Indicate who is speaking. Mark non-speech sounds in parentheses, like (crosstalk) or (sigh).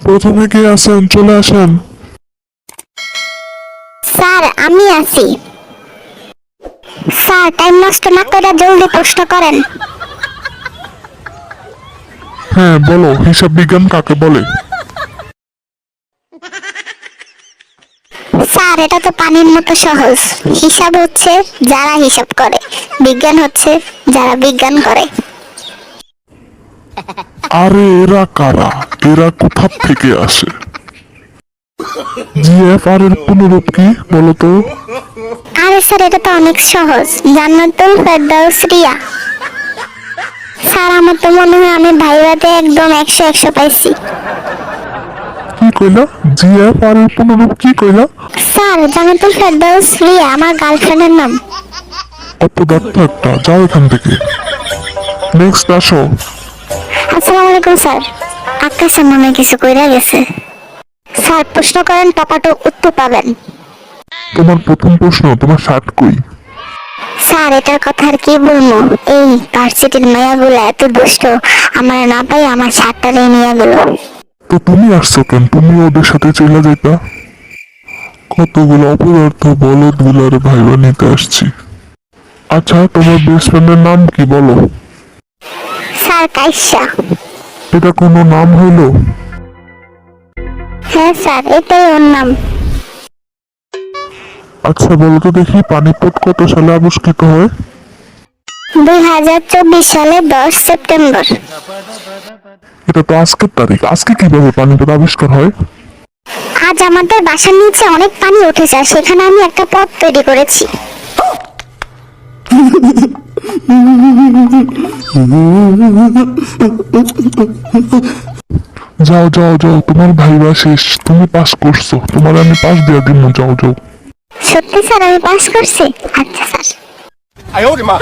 Speaker 1: প্রথমে কে আছেন? চলে আসেন।
Speaker 2: স্যার আমি আছি। স্যার টাইম নষ্ট না করে জলদি প্রশ্ন করেন।
Speaker 1: হ্যাঁ বলো হিসাব বিজ্ঞান কাকে বলে?
Speaker 2: স্যার এটা তো পানির মতো সহজ। হিসাব হচ্ছে যারা হিসাব করে বিজ্ঞান হচ্ছে যারা বিজ্ঞান করে।
Speaker 1: আরে এরা কারা? এরা কোথা থেকে আসে? জিএফ আর এর পুনরূপ কি বলো তো
Speaker 2: আরে স্যার এটা তো অনেক সহজ। জান্নাতুল ফেরদাউস রিয়া। স্যার আমার তো মনে হয় আমি ভাইবাতে একদম একশো একশো পাইছি।
Speaker 1: কি কইলা? জিএফ আর এর পুনরূপ কি কইলা?
Speaker 2: স্যার জান্নাতুল ফেরদাউস রিয়া আমার গার্লফ্রেন্ডের নাম।
Speaker 1: অপদার্থ একটা যাও এখান থেকে। নেক্সট আসো।
Speaker 2: আসসালামু আলাইকুম স্যার। আকাশে মনে কিছু কইরা গেছে। স্যার প্রশ্ন করেন টপাটো উত্তর পাবেন।
Speaker 1: তোমার প্রথম প্রশ্ন তোমার শার্ট কই?
Speaker 2: স্যার এটার কথা আর কি বলব? এই ভার্সিটির মেয়াগুলো এত দুষ্ট আমার না পাই আমার শার্টটারে নিয়ে গেল।
Speaker 1: তো তুমি আসছো কেন? তুমি ওদের সাথে চলে যাইতা? কতগুলো অপদার্থ বলদগুলার ভাইবা নিতে আসছি। আচ্ছা তোমার বেস্ট ফ্রেন্ডের নাম কি বলো?
Speaker 2: স্যার কাইসা।
Speaker 1: এটা কোনো নাম হইল?
Speaker 2: হ্যাঁ স্যার এটাই ওর নাম।
Speaker 1: আচ্ছা বলো তো দেখি পানিপথ কত সালে আবিষ্কৃত হয়?
Speaker 2: দুই হাজার চব্বিশ সালে দশ সেপ্টেম্বর।
Speaker 1: এটা তো আজকের তারিখ। আজকে কীভাবে পানিপথ আবিষ্কার হয়?
Speaker 2: আজ আমাদের বাসার নিচে অনেক পানি উঠেছে আর সেখানে আমি একটা পথ তৈরি করেছি। (laughs)
Speaker 1: যাও যাও যাও তোমার ভাইবা শেষ। তুমি পাস করছ। তোমার আমি পাস দিয়ে দিব যাও যাও।
Speaker 2: সত্যি স্যার আমি পাস করছি? আচ্ছা স্যার।
Speaker 3: মা।